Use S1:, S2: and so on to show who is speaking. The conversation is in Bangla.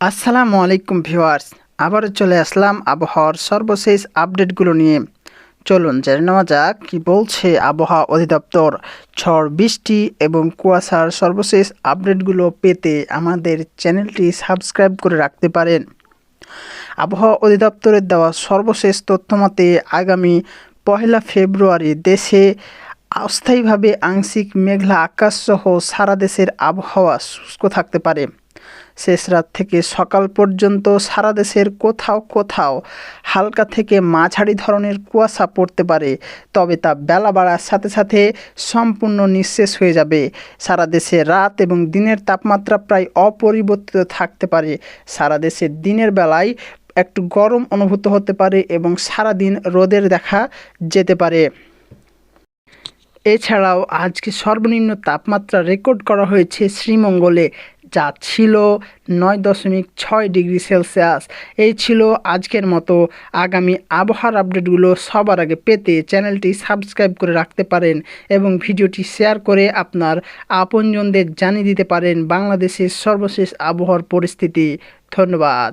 S1: আসসালামু আলাইকুম ভিউয়ার্স, আবারও চলে আসলাম আবহাওয়ার সর্বশেষ আপডেটগুলো নিয়ে। চলুন জেনে নেওয়া যাক কী বলছে আবহাওয়া অধিদপ্তর। ঝড়, বৃষ্টি এবং কুয়াশার সর্বশেষ আপডেটগুলো পেতে আমাদের চ্যানেলটি সাবস্ক্রাইব করে রাখতে পারেন। আবহাওয়া অধিদপ্তরের দেওয়া সর্বশেষ তথ্যমতে আগামী পহেলা ফেব্রুয়ারি দেশে অস্থায়ীভাবে আংশিক মেঘলা আকাশসহ সারা দেশের আবহাওয়া শুষ্ক থাকতে পারে। শেষ রাত থেকে সকাল পর্যন্ত সারা দেশের কোথাও কোথাও হালকা থেকে মাঝারি ধরনের কুয়াশা পড়তে পারে, তবে তা বেলা বাড়ার সাথে সাথে সম্পূর্ণ নিঃশেষ হয়ে যাবে। সারা দেশে রাত এবং দিনের তাপমাত্রা প্রায় অপরিবর্তিত থাকতে পারে। সারা দেশে দিনের বেলায় একটু গরম অনুভূত হতে পারে এবং সারাদিন রোদের দেখা যেতে পারে। এছাড়াও আজকে সর্বনিম্ন তাপমাত্রা রেকর্ড করা হয়েছে শ্রীমঙ্গলে। যা ছিল নয় দশমিক ছয় ডিগ্রি সেলসিয়াস। এই ছিল আজকের মতো। আগামী আবহাওয়ার আপডেটগুলো সবার আগে পেতে চ্যানেলটি সাবস্ক্রাইব করে রাখতে পারেন এবং ভিডিওটি শেয়ার করে আপনার আপনজনদের জানিয়ে দিতে পারেন বাংলাদেশের সর্বশেষ আবহাওয়ার পরিস্থিতি। ধন্যবাদ।